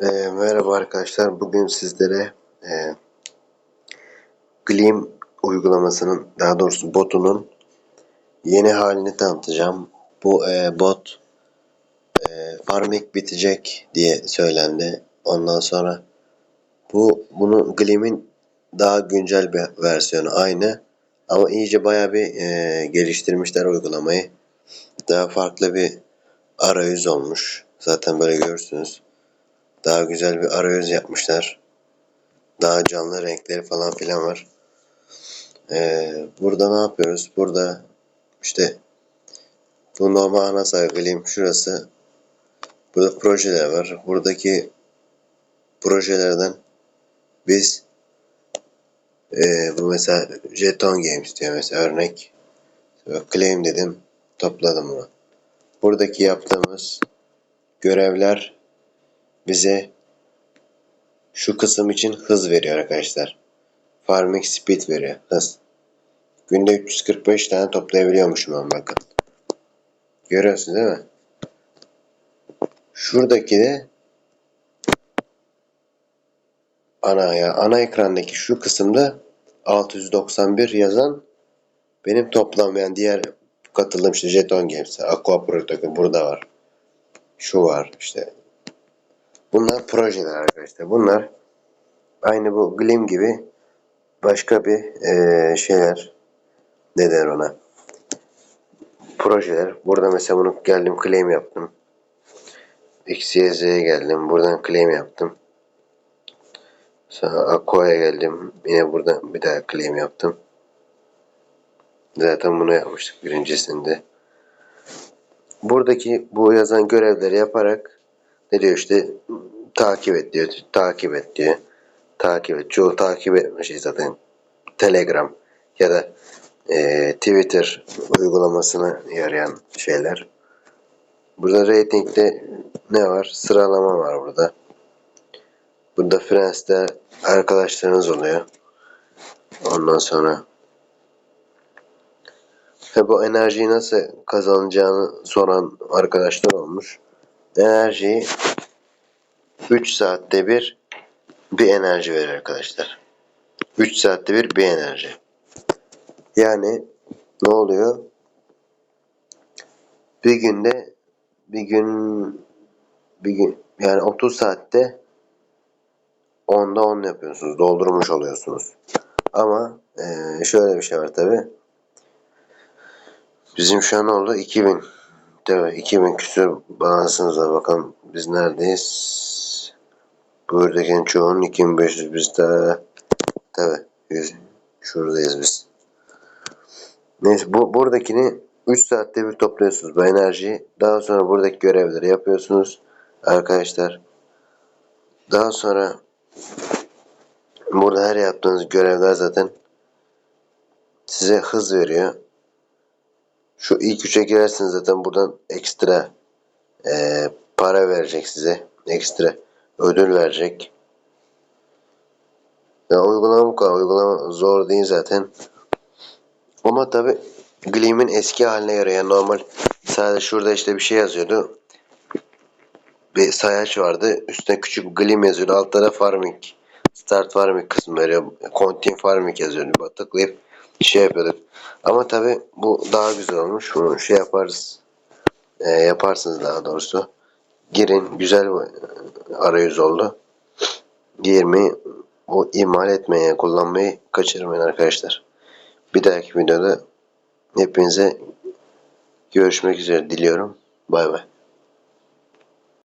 Ee, merhaba arkadaşlar. Bugün sizlere e, Gleam uygulamasının, daha doğrusu botunun yeni halini tanıtacağım. Bu e, bot e, Farming bitecek diye söylendi. Ondan sonra bu bunu Gleam'in daha güncel bir versiyonu aynı ama iyice bayağı bir e, geliştirmişler uygulamayı. Daha farklı bir arayüz olmuş. Zaten böyle görürsünüz. Daha güzel bir arayüz yapmışlar. Daha canlı renkleri falan filan var. Ee, burada ne yapıyoruz? Burada işte bu normal ana sayfalıyım. Şurası. Burada projeler var. Buradaki projelerden biz e, bu mesela jeton games diyor mesela örnek. Claim dedim. Topladım bunu. Buradaki yaptığımız görevler bize şu kısım için hız veriyor arkadaşlar. Farming speed veriyor. Hız. Günde 345 tane toplayabiliyormuşum ben bakın. Görüyorsun değil mi? Şuradaki de ana ya ana ekrandaki şu kısımda 691 yazan benim toplam yani diğer katıldığım işte Jeton Games, Aqua Protocol burada var. Şu var işte Bunlar projeler arkadaşlar. Bunlar aynı bu Glim gibi başka bir e, şeyler ne der ona projeler. Burada mesela bunu geldim claim yaptım. XYZ'ye geldim. Buradan claim yaptım. Sonra Aqua'ya geldim. Yine buradan bir daha claim yaptım. Zaten bunu yapmıştık birincisinde. Buradaki bu yazan görevleri yaparak ne diyor işte takip et diyor. Takip et diyor. Takip et. Çoğu takip etme şey zaten. Telegram ya da e, Twitter uygulamasına yarayan şeyler. Burada ratingde ne var? Sıralama var burada. Burada Friends'te arkadaşlarınız oluyor. Ondan sonra ve bu enerjiyi nasıl kazanacağını soran arkadaşlar olmuş. Enerjiyi 3 saatte bir bir enerji verir arkadaşlar. 3 saatte bir bir enerji. Yani ne oluyor? Bir günde bir gün bir gün yani 30 saatte 10'da 10 yapıyorsunuz. Doldurmuş oluyorsunuz. Ama e, şöyle bir şey var tabi. Bizim şu an oldu 2000. Tabi 2000 küsur balansımız Bakalım biz neredeyiz? Buradakinin çoğunun 2500 biz daha tabi 100 şuradayız biz. Neyse bu buradakini 3 saatte bir topluyorsunuz bu enerjiyi. Daha sonra buradaki görevleri yapıyorsunuz arkadaşlar. Daha sonra burada her yaptığınız görevler zaten size hız veriyor. Şu ilk üçe girerseniz zaten buradan ekstra e, para verecek size. Ekstra ödül verecek. Ya uygulama bu kadar. Uygulama zor değil zaten. Ama tabi Gleam'in eski haline göre yani normal sadece şurada işte bir şey yazıyordu. Bir sayaç vardı. Üstüne küçük Gleam yazıyordu. Altta da Farming. Start Farming kısmı veriyor. Continue Farming yazıyordu. Tıklayıp şey yapıyorduk. Ama tabi bu daha güzel olmuş. Bunu şey yaparız. E, yaparsınız daha doğrusu. Girin. Güzel bir arayüz oldu. 20 o imal etmeye, kullanmayı kaçırmayın arkadaşlar. Bir dahaki videoda hepinize görüşmek üzere diliyorum. Bay bay.